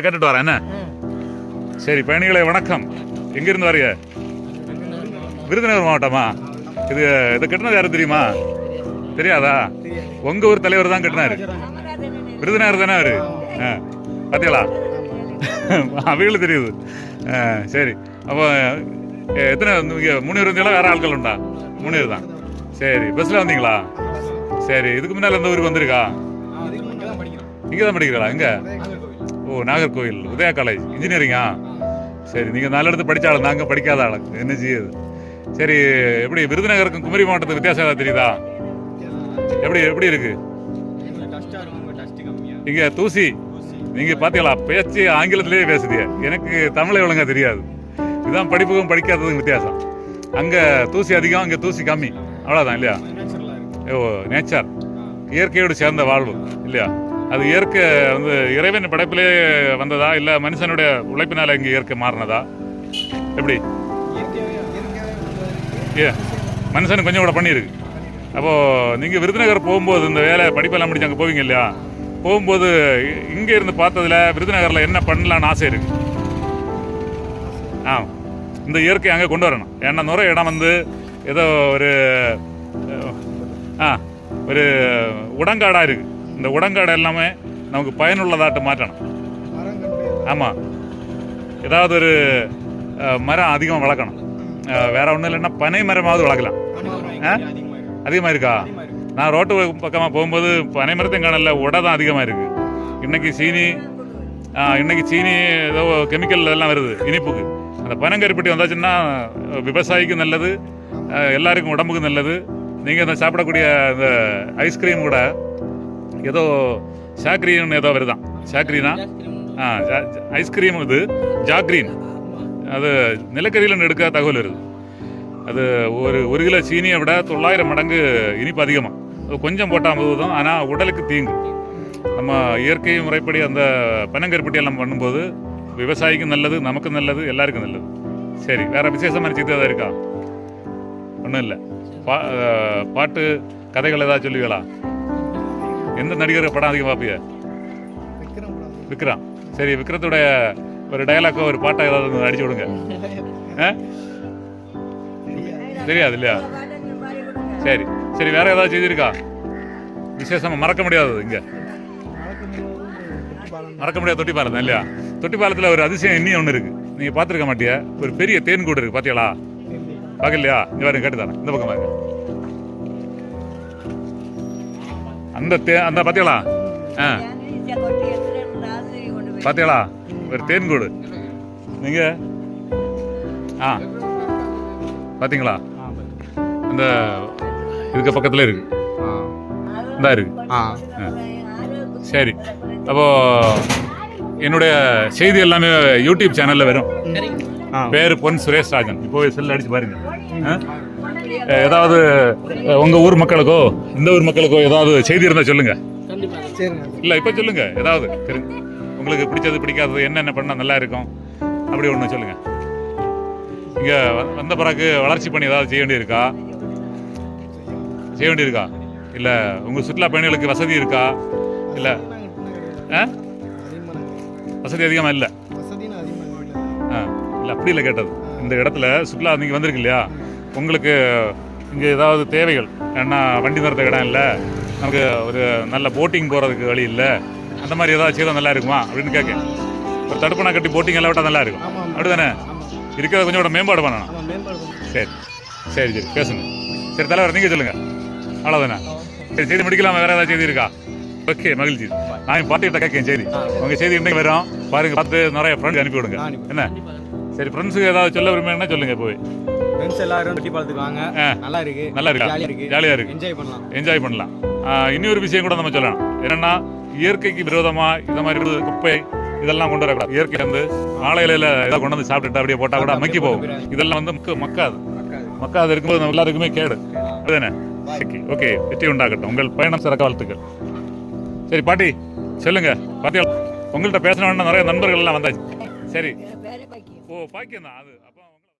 கேட்டுட்டு வரேன் என்ன? சரி பயணிகளே வணக்கம். எங்கிருந்து வரீங்க விருதுநகர் மாவட்டமா? இது இது கட்டினது யாரு தெரியுமா? தெரியாதா? உங்க ஊர் தலைவர் தான் கட்டினாரு. விருதுநகர் தானே அவரு? ஆ, பாத்தீங்களா? அவங்களுக்கு தெரியுது. சரி. அப்போ எத்தனை இங்க மூணு பேர் வந்தீங்களா வேற ஆட்கள் உண்டா? மூணு பேர் தான். சரி பஸ்ல வந்தீங்களா? சரி இதுக்கு முன்னால இந்த ஊருக்கு வந்திருக்கா? இங்கே தான் படிக்கிறீங்களா? எங்க? ஓ நாகர்கோவில் உதயா காலேஜ் இன்ஜினியரிங்கா சரி நீங்க நல்ல இடத்து படிச்ச ஆளு நாங்க படிக்காத ஆளு. என்ன செய்யுது சரி எப்படி விருதுநகருக்கும் குமரி மாவட்டத்துக்கு வித்தியாசம் ஏதாவது தெரியுதா? எப்படி எப்படி இருக்கு? இங்க தூசி நீங்க பாத்தீங்களா? பேச்சு ஆங்கிலத்திலேயே பேசுதிய எனக்கு தமிழை ஒழுங்கா தெரியாது. இதுதான் படிப்புக்கும் படிக்காததுக்கும் வித்தியாசம். அங்க தூசி அதிகம் அங்க தூசி கம்மி. அவ்வளவுதான் இல்லையா? ஓ நேச்சர் இயற்கையோடு சேர்ந்த வாழ்வு இல்லையா? அது இயற்கை வந்து இறைவன் படைப்பிலே வந்ததா இல்ல மனுஷனுடைய உழைப்பினால இங்கே இயற்கை மாறினதா? எப்படி? ஏ மனுஷனுக்கு கொஞ்சம் கூட பண்ணியிருக்கு அப்போ நீங்க விருதுநகர் போகும்போது இந்த வேலை படிப்பெல்லாம் முடிச்சு அங்கே போவீங்க இல்லையா? போகும்போது இ- இங்க இருந்து பார்த்ததுல விருதுநகர்ல என்ன பண்ணலாம்னு ஆசை இருக்கு? ஆ இந்த இயற்கை அங்கே கொண்டு வரணும். ஏன்னா நுரை இடம் வந்து ஏதோ ஒரு ஆ ஒரு உடங்காடாக இருக்குது இந்த உடங்காடு எல்லாமே நமக்கு பயனுள்ளதாட்டு மாற்றணும். ஆமாம் ஏதாவது ஒரு மரம் அதிகமாக வளர்க்கணும். வேற ஒன்றும் இல்லைன்னா பனை மரமாவது வளர்க்கலாம். ஆ? அதிகமாக இருக்கா? நான் ரோட்டு பக்கமாக போகும்போது பனை மரத்தையும் காணல உடை தான் அதிகமாக இருக்குது இன்னைக்கு சீனி ஆ, இன்னைக்கு சீனி ஏதோ கெமிக்கல் எல்லாம் வருது இனிப்புக்கு. அந்த பனங்கருப்பட்டி வந்தாச்சுன்னா விவசாயிக்கும் நல்லது எல்லாருக்கும் உடம்புக்கும் நல்லது. நீங்கள் இந்த சாப்பிடக்கூடிய இந்த ஐஸ்கிரீம் கூட ஏதோ சாக்ரீன் ஏதோ வருதான் சாக்ரீனா ஆ ஐஸ்கிரீம் இது ஜாக்ரீன். அது நிலக்கரியில் எடுக்க தகவல் வருது. அது ஒரு ஒரு கிலோ சீனியை விட தொள்ளாயிரம் மடங்கு இனிப்பு அதிகமாக அது கொஞ்சம் போட்டால் போதும் ஆனால் உடலுக்கு தீங்கு. நம்ம இயற்கை முறைப்படி அந்த பனங்கருப்பட்டி எல்லாம் பண்ணும்போது விவசாயிக்கும் நல்லது நமக்கும் நல்லது எல்லாருக்கும் நல்லது. சரி வேறு விசேஷமான சித்து ஏதாவது இருக்கா? ஒன்றும் இல்லை. பா பாட்டு கதைகள் ஏதாவது சொல்லுவீங்களா? எந்த நடிகர் படம் அதிகம் பார்ப்பீங்க விக்ரம் சரி விக்ரத்துடைய ஒரு டயலாக்கோ ஒரு பாட்டை ஏதாவது அடிச்சு விடுங்க? தெரியாது. இல்லையா? சரி. சரி வேற ஏதாவது செய்திருக்கா? விசேஷமா மறக்க முடியாதது இங்க. மறக்க முடியாத தொட்டி பாலம் தான் இல்லையா? தொட்டி பாலத்துல ஒரு அதிசயம் இன்னும் ஒன்று இருக்கு. நீங்க பார்த்துருக்க மாட்டியா? ஒரு பெரிய தேன் கூடு இருக்கு. பாத்தீங்களா பார்க்கலையா? இங்க பாருங்க கேட்டு தரேன். இந்த பக்கம் பாருங்க. அந்த தே அந்த பாத்தீங்களா ஆ. பாத்தீங்களா ஒரு தேன் கூடு. நீங்க? ஆ. பாத்தீங்களா? அந்த இதுக்கு பக்கத்துல இருக்கு. இந்தா இருக்கு. சரி. அப்போ என்னுடைய செய்தி எல்லாமே யூடியூப் சேனல்ல வரும். பேர் பொன் சுரேஷ் ராஜன் இப்போ செல் அடிச்சு பாருங்க. ஆ? ஏதாவது உங்க ஊர் மக்களுக்கோ இந்த ஊர் மக்களுக்கோ ஏதாவது செய்தி இருந்தா சொல்லுங்க. இல்ல இப்ப சொல்லுங்க. ஏதாவது உங்களுக்கு பிடிச்சது பிடிக்காதது என்னென்ன பண்ணா நல்லா இருக்கும். அப்படி ஒண்ணு சொல்லுங்க. இங்க வந்த பிறகு வளர்ச்சி பணி ஏதாவது செய்ய வேண்டியிருக்கா? செய்ய வேண்டியிருக்கா? இல்ல உங்க சுற்றுலா பயணிகளுக்கு வசதி இருக்கா? இல்ல. ஆ? வசதி அதிகமா இல்லை. இல்ல அப்படி இல்லை கேட்டது. இந்த இடத்துல சுற்றுலா நீங்க வந்திருக்கு இல்லையா? உங்களுக்கு இங்க ஏதாவது தேவைகள்? ஏன்னா வண்டி நிறுத்த இடம் இல்லை. நமக்கு ஒரு நல்ல போட்டிங் போறதுக்கு வழி இல்லை. அந்த மாதிரி ஏதாவது செய்தால் நல்லா இருக்குமா? அப்படின்னு கேட்க ஒரு தடுப்பணை கட்டி போட்டிங் எல்லாம் விட்டா நல்லா இருக்கும். அப்படிதானே? இருக்கிறத கொஞ்சம் கூட மேம்பாடு பண்ணணும். சரி. சரி சரி. பேசுங்க. சரி தலைவர் நீங்க சொல்லுங்க. அவ்வளோதானே சரி செய்தி முடிக்கலாமா? வேற ஏதாவது செய்தி இருக்கா? ஓகே மகிழ்ச்சி. நான் பாட்டிகிட்ட கேட்கேன் செய்தி. உங்க செய்தி இன்னைக்கு வரும். பாருங்க பார்த்து நிறைய ஃப்ரெண்ட்ஸ் அனுப்பி விடுங்க என்ன? சரி ஃப்ரெண்ட்ஸுக்கு ஏதாவது சொல்ல விரும்பினா சொல்லுங்க போய். ஃப்ரெண்ட்ஸ் எல்லாரும் வெட்டி பார்த்துக்கு வாங்க. நல்லா இருக்கு. நல்லா இருக்கா. ஜாலியா இருக்கு. ஜாலியா இருக்கு. என்ஜாய் பண்ணலாம். என்ஜாய் பண்ணலாம். இன்னொரு விஷயம் கூட நம்ம சொல்லலாம். என்னன்னா இயற்கைக்கு விரோதமா இந்த மாதிரி குப்பை இதெல்லாம் கொண்டு வரக்கூடாது. இயற்கை வந்து ஆலையில ஏதாவது கொண்டு வந்து சாப்பிட்டுட்டு அப்படியே போட்டா கூட மக்கி போகும். இதெல்லாம் வந்து மக்க- மக்காது. மக்காது. இருக்கும்போது நம்ம எல்லாருக்குமே கேடு. அதுதானே? ஓகே ஓகே வெற்றி உண்டாகட்டும். உங்கள் பயணம் சிறக்க வாழ்த்துக்கள். சரி பாட்டி சொல்லுங்க. பாத்தியா? உங்கள்கிட்ட பேசணும்னா நிறைய நண்பர்கள் எல்லாம் வந்தாச்சு. சரி. ஓ பாக்கியம் தான் அது